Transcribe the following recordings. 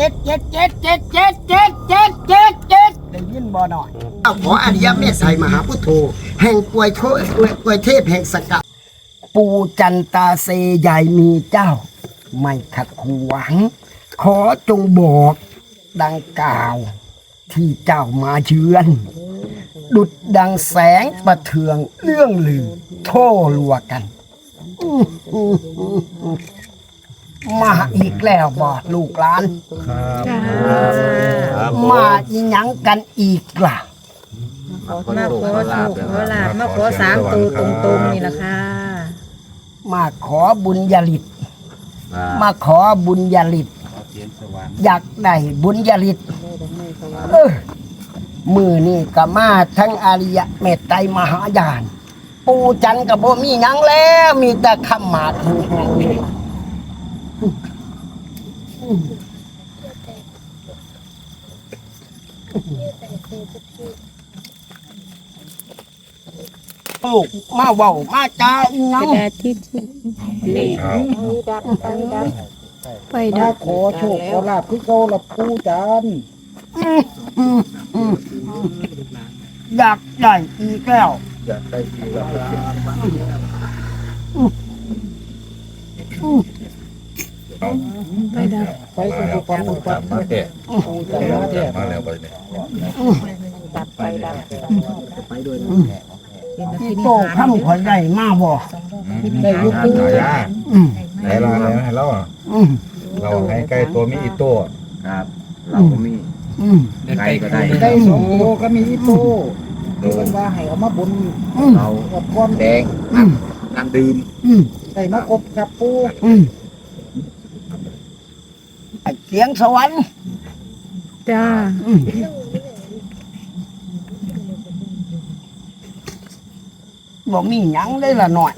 จ็ดเจ็ดเจ็ดเจ็ดเจ็ดเจ็ดเจ็ดเจ็ดเจ็ดได้ยินบ่หน่อยเอาขออริยเมตไตรมหาพุทโธแห่งกวยโทกวยกวยเทพแห่งสกัดปูจันตาเซใหญ่มีเจ้า ไม่ขัดขวาง ขอจงบอกดังกล่าว ที่เจ้ามาเยือน ดุดดังแสงประเทืองเรื่องลือโท่ลัวกันอื้อหือหือหือ มาอีกแล้วบอดลูกหลานมาอีหยังกันอีกล่ะมาขอโชคขอลาบมาขอสามตัวตรงๆนี่แหละค่ะมาขอบุญญาลิต มาขอบุญญาลิต อยากได้บุญญาลิตเออมือนี่ก็มาทั้งอาริยะเมตไตรมหายาน ปูจันทร์กับโบมีหยังแล้ว มีแต่คำหมาดแห้งๆ ลูกมาเว้ามาจาอีหยังกระดาษทิชชู่ไปดับขอโชคขอลาบคือเก่าละปูจันอยากได้อีกแล้วไปดับไปสุขภาพอุปัตมาเตะปูจันมาแท้มาแล้วไปเนี่ย พี่โตข้ามขอยได้มาบ่ได้ยุคปูหายาอืมไหนเราให้เราอะอืมเราให้ใกล้ตัวมีอีโต้ครับ เราก็มีอืมไก่ก็ได้ได้สองตัวก็มีอีโต้เพิ่นว่าให้เอามาบนอืมเรากับก้อนแดงน้ำดื่มอืมได้มาครบครับปูอืมไอ้เสียงสวรรค์จ้าอืม บอกมีหยังได้ละหน่อย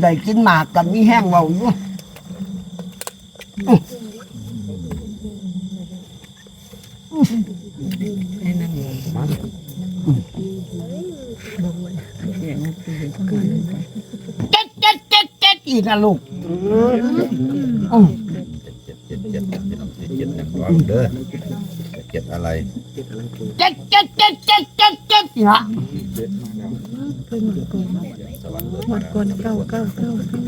ได้กินหมากกับมีแห้งเบาอยู่เจ็ดเจ็ดเจ็ดเจ็ดอีกนะลูกอืมเจ็ดเจ็ดเจ็ดเจ็ดเจ็ดเจ็ดเจ็ดอย่างร้อนเด้อเจ็ดอะไร เจ็ดเจ็ดเจ็ดเจ็ดเจ็ดเจ็ดนี่ฮะ หมดก่อนเก้าเก้าเก้าเก้า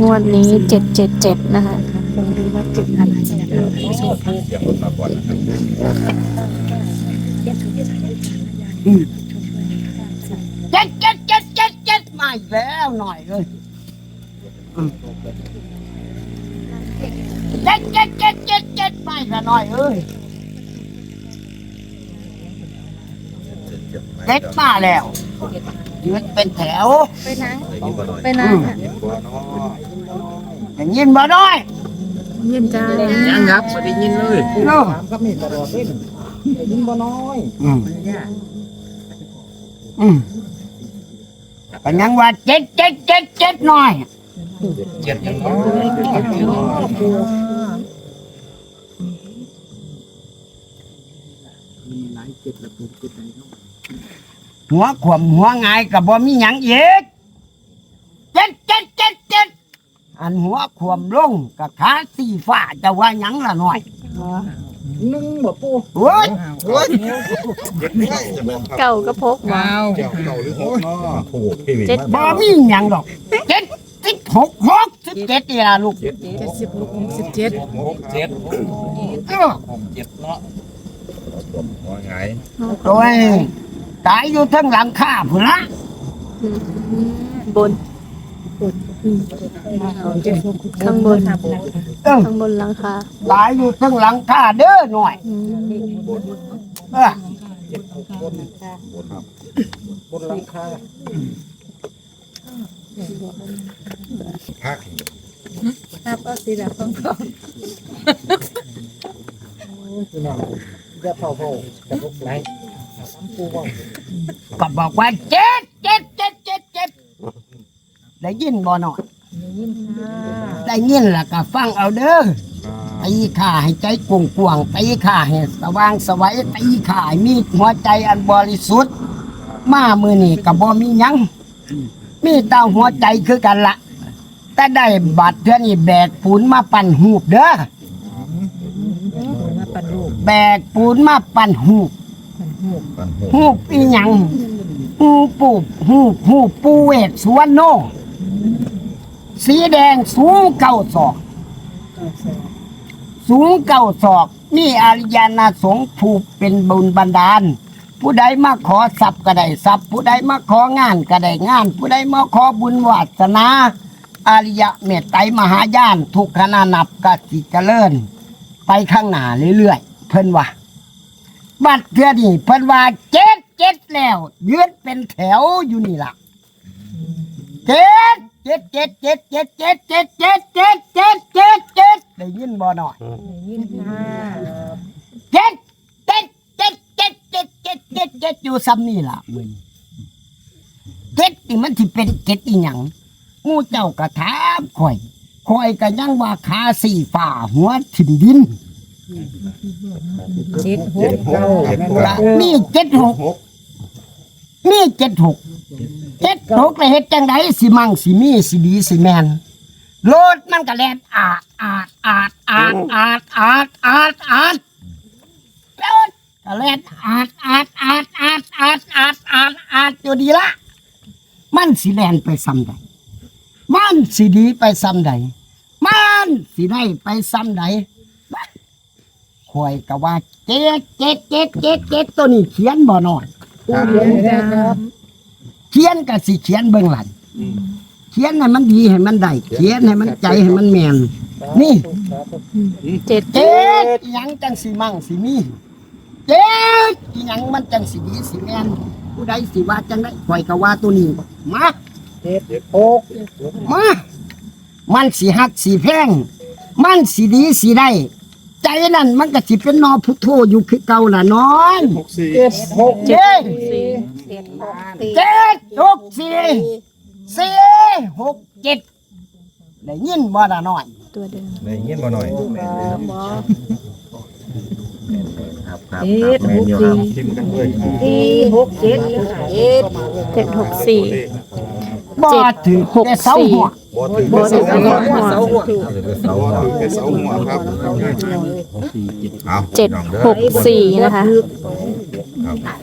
งวดนี้เจ็ดเจ็ดเจ็ดนะคะ ลองดูว่าเจ็ดอะไรเสียงรถมาก่อนนะครับเจ็ดเจ็ดเจ็ดเจ็ดเจ็ดมาอีกแล้วหน่อยเลยเจ็ดเจ็ดเจ็ดเจ็ดเจ็ดมาอีกแล้วหน่อยเอ้ย เซ็ตมาแล้วยืนเป็นแถว ไปนะไปนะได้ยินบ่น้อยยินจ้ายังครับไม่ได้ยินเลยเนาะก็มีตลอดเลยได้ยินบ่น้อยอืมอืมก็ยังว่าเจ็ดเจ็ดเจ็ดเจ็ดน้อยเจ็ดยังน้อยมีหลายเจ็ดระบบเจ็ดไหนเนาะ หัวขวมหัวงายกับบ่มีหยังอีกเจ็ดเจ็ดเจ็ดเจ็ดอันหัวขวมลงกับขาสีฟ้าจะว่าหยังละหน่อยหนึ่งบ่ปูโอ้ยโอ้ยเก้าก็พกมาเจ้าเก่าหรือหกเนาะถูกพี่วินเจ็ดบ่มีหยังดอกเจ็ดสิบหกหกสิบเจ็ดนี่ล่ะลูกเจ็ดเจ็ดสิบหกสิบเจ็ดหกเจ็ดเออหกเจ็ดเนาะว่าไงโอ้ย ตายอยู่ทั้งหลังคาพุ่นละบนข้างบนเออข้างบนหลังคาตายอยู่ทั้งหลังคาเด้อหน่อยอืมเออบนหลังคาพักครับเอาสีแบบของพี่น้องอย่าเผาเผาจะลุกไหลปูว่า ก็บอกว่าเจ็ดเจ็ดเจ็ดเจ็ดเจ็ดได้ยินบ่หน่อยได้ยินล่ะก็ฟังเอาเด้อตีข่าให้ใจกวงกวงๆตีข่าให้สว่างสวัยตีข่าให้มีหัวใจอันบริสุทธิ์ มามือนี่กับบ่มีหยังมีแตาหัวใจคือกันละแต่ได้บัตรเทื่อนี่แบกปูนมาปั่นหูบเด้อมาปันรูปแบกปูนมาปั่นหูบปัน หูหูบอีหยังหูปูบหูบหูบปูเวทสวนโน สีแดงสูงเก้าศอก สูงเก้าศอก นี่อริยนาสงฆ์ผูกเป็นบุญบันดาล ผู้ใดมาขอทรัพย์ก็ได้ทรัพย์ ผู้ใดมาของานก็ได้งาน ผู้ใดมาขอบุญวาสนาอริยะเมตไตรมหายาน ทุกขณะนับกสิเจริญ ไปข้างหน้าเรื่อยๆ เพิ่นว่า บัดเทื่อนี่เพิ่นว่าเจ็ดเจ็ดแล้วยืนเป็นแถวอยู่นี่ล่ะเจ็ดเจ็ดเจ็ดเจ็ดเจ็ดเจ็ดเจ็ดเจ็ดเจ็ดเจ็ดเจ็ดเจ็ดได้ยินบ่หน่อยยินค่ะเจ็ดเจ็ดเจ็ดเจ็ดเจ็ดเจ็ดเจ็ดเจ็ดอยู่ซ้ำนี่ล่ะมึงเจ็ดนี่มันที่เป็นเจ็ดอีหยังหมู่เจ้ากระถามข่อยข่อยก็ยังว่าขาสี่ฝ่าหัวถิ่นดิน เจ็ดหกเก้าละนี่เจ็ดหกนี่เจ็ดหกเจ็ดหกเลยเฮ็ดจังไดสิมั่งสิมีสิดีสิแมนรถมันก็แล่นอาดอาดอาดอาดอาดอาดอาดอาดรถก็แล่นอาดอาดอาดอาดอาดอาดอาดอาดอยู่ดีละมันสิแล่นไปซ้ำใดมันสิดีไปซ้ำใดมันสิได้ไปซ้ำใด คอยก็ว่าเจ็ดเจ็ดเจ็ดเจ็ดเจ็ดตัวนี้เขียนบ่น้อยเขียนก็สิเขียนเบื้องหลังเขียนให้มันดีให้มันได้เขียนให้มันใจให้มันแมนนี่เจ็ดเจ็ดอิหยังจังสิมั่งสิมีเจ็ดอิหยังมันจังสิดีสิแมนผู้ใดสิว่าจังได้คอยก็ว่าตัวนี้มาเจ็ดหกมามันสิฮักสิแพงมันสิดีสิได้ ใจนั่นมันก็สิเป็นนอพุทโธอยู่คือเก่าล่ะน้อยเจ็ดหกเจ็ดสี่เจ็ดหกสี่สี่หกเจ็ดได้ยินบ่ละน้อยตัวเดิมได้ยินบ่หน่อยครับครับเจ็ดแมหนกอยู่คสี่รับทิมกันด้วยสี่หกเจ็ดเจ็ดเจ็ดหกสี่บ่ถึงหกแต่เสาหัว บ่ถึงบ่ถึงเสาหัวเสาหัวเสาหัวเสาหัวครับเอาเจ็ดหกสี่นะคะ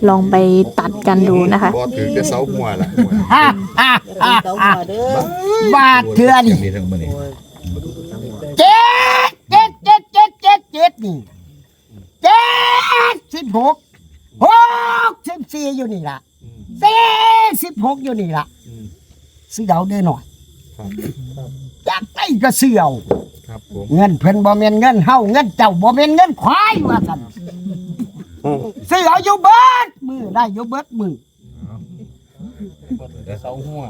ลองไปตัดกันดูนะคะบ่ถึงแต่เสาหัวล่ะฮ่าฮ่าฮ่าฮ่าบาทเถื่อนี่มีทั้งมื้อนี้เจ็ดเจ็ดเจ็ดเจ็ดเจ็ดเจ็ดนี่เจ็ดสิบหกหกสิบสี่อยู่นี่ล่ะสี่สิบหกอยู่นี่ล่ะซื้อเอาเด้อหน่อย อยากได้ก็ซื้อเอาครับผมเงินเพิ่นบ่แม่นเงินเฮาเงินเจ้าบ่แม่นเงินควายว่าซั่นซื้อเอาอยู่เบิดมือได้อยู่เบิดมือเสาหัว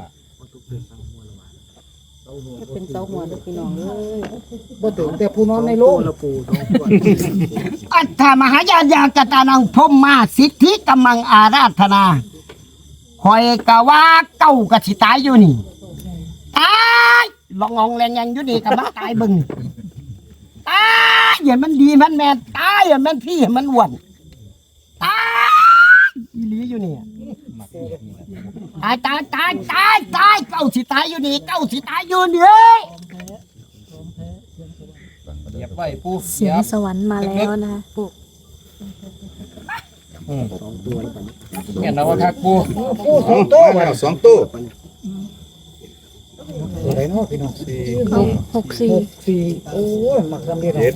เป็นเสาหัวด้วยพี่น้องเลยบ่ถึงแต่ผู้นอนในโลกอัตถามหายานยากตานังพรหมมาสิทธิกำมังอาราธนาคอยกะว่าเก้ากะสิตายอยู่นี่ ตายลองงองแรงยังอยู่นี่กะมันตายเบิ่งนี่ตายอย่ามันดีมันแม่นตายอย่ามันพี่อย่ามันอ้วนตายอีหลีอยู่นี่ตายตายตายตายตายเก้าสิตายอยู่นี่เก้าสิตายอยู่นี่เหยียบไว้ปูเสียงสวรรค์มาแล้วนะคะเห็นแล้วว่าทักปูผู้สองตัวเอาสองตู้ อะไรเนาะพี่น้องสี่หกสี่หกสี่โอ้ยมักจำเรียนเจ็ด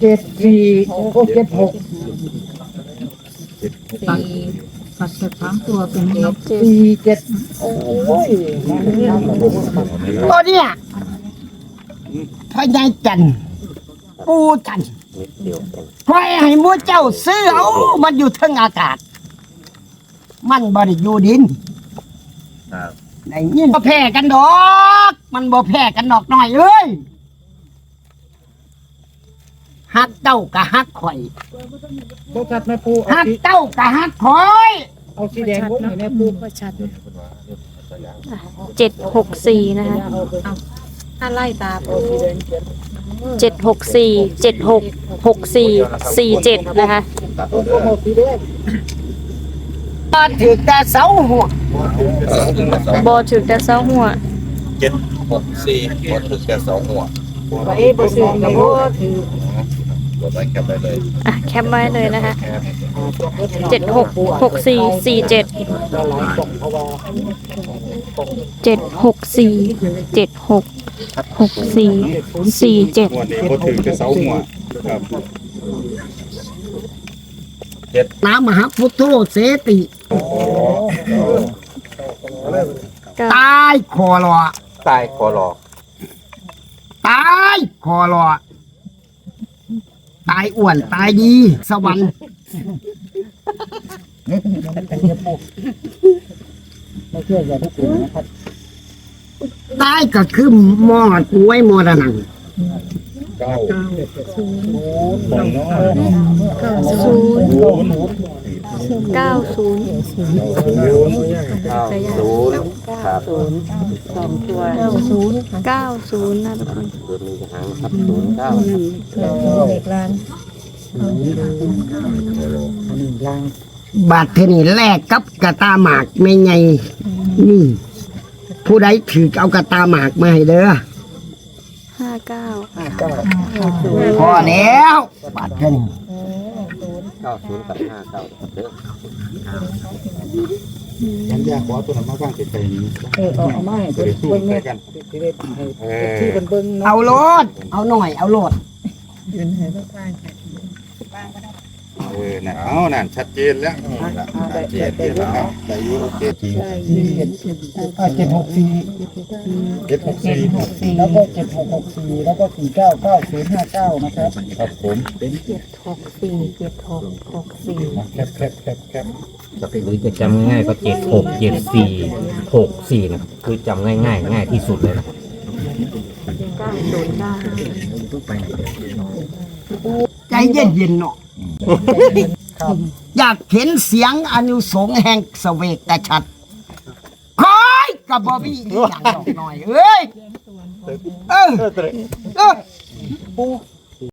เจ็ดสี่โอ้เจ็ดหกปัดสามตัวเป็นเจ็ดสี่เจ็ดโอ้ยตัวเนี่ยพญายจันปูจันใครให้หมูเจ้าซื้อเอามันอยู่ทั้งอากาศ มันบริอยู่ดินครับ ในยินบ่แพ้กันดอก มันบ่แพ้กันดอกหน่อยเอ้ยฮักเต้ากะฮักข่อยบ่จัดแม่ปูเอาฮักสีเต้ากะฮักข่อย เอาสีแดงวงให้แม่ปูก็ชัดเจ็ดหกสี่นะคะถ้าไล่ตาปูเจ็ดหกสี่เจ็ดหกหกสี่สี่เจ็ดนะคะ เอาสีแดง มาถือแต่เสาหัวบอถึงแต่เศร้าหัวเจ็ดหกสี่ถึงแค่สองหัวไปบ่ซื้อกับบ่ถือกดไว้แคปได้เลยอะแคปไว้เลยนะคะแคปเจ็ดหกหกสี่สี่เจ็ดเจ็ดหกสี่เจ็ดหกหกสี่สี่เจ็ดวันนี้ก็ถือจะเสาหัวครับน้ำมหาพุทโธเสติ ตายคอรอตายคอรอตายคอรอตายอ้วนตายดี สวรรค์ไม่เชื่ออย่าทุกคนนะครับตายก็คือมอดป่วยมรณะเก้าศูนย์สองน้อยเก้าศูนย์ศูนย์ เก้าศูนย์ศูนย์เก้าศูนย์ครับสองตัวเก้าศูนย์เก้าศูนย์นะทุกคนศูนย์มีหางครับศูนย์เก้าเด็กล้านอันนี้ล่างบาดเทอนี่แลกกับกระตาหมากไม่ไงนี่ ผู้ใดถือเอากระตาหมากมาให้เด้อห้าเก้าห้าเก้าพอแล้วบาดเทอนี่ เก้าศูนย์กับห้าเก้าเด้อยันยาขอตัวนั้นมาบ้างใจนี้เออเอาเอามาให้จะเบิ่ได้สู้งใส่แม่กันที่ได้ให้ที่เบิ่งเบิ่งเนาะเอาโลดเอาหน่อย เอาโลดยืนให้ลูกบ้าน เออน่ะเอานั่นชัดเจนแล้วอ่าได้เจ็ได้ดได้เจ็ดเอาได้อยูโอเคจริงอ่าเจ็ดหกสี่เจ็ดหกสี่หกสี่แล้วก็เจ็ดหกหกสี่แล้วก็สี่เก้าเก้าศูนย์ห้าเก้านะครับครับผมหกสี่เจ็ดหกหกสี่แคปแคปแคปแคปหรือจะจำง่ายๆก็เจ็ดหกเจ็ดสี่หกสี่นะคือจำง่ายง่ายๆง่ายที่สุดเลยนะเก้าศูนย์เก้าใจเย็นเย็นๆเนาะ อยากเห็นเสียงอนุสงส์แห่งเสเวกตชัดคอยกับบอบี้อีกอย่างดอกหน่อยเอ้ยเออเออ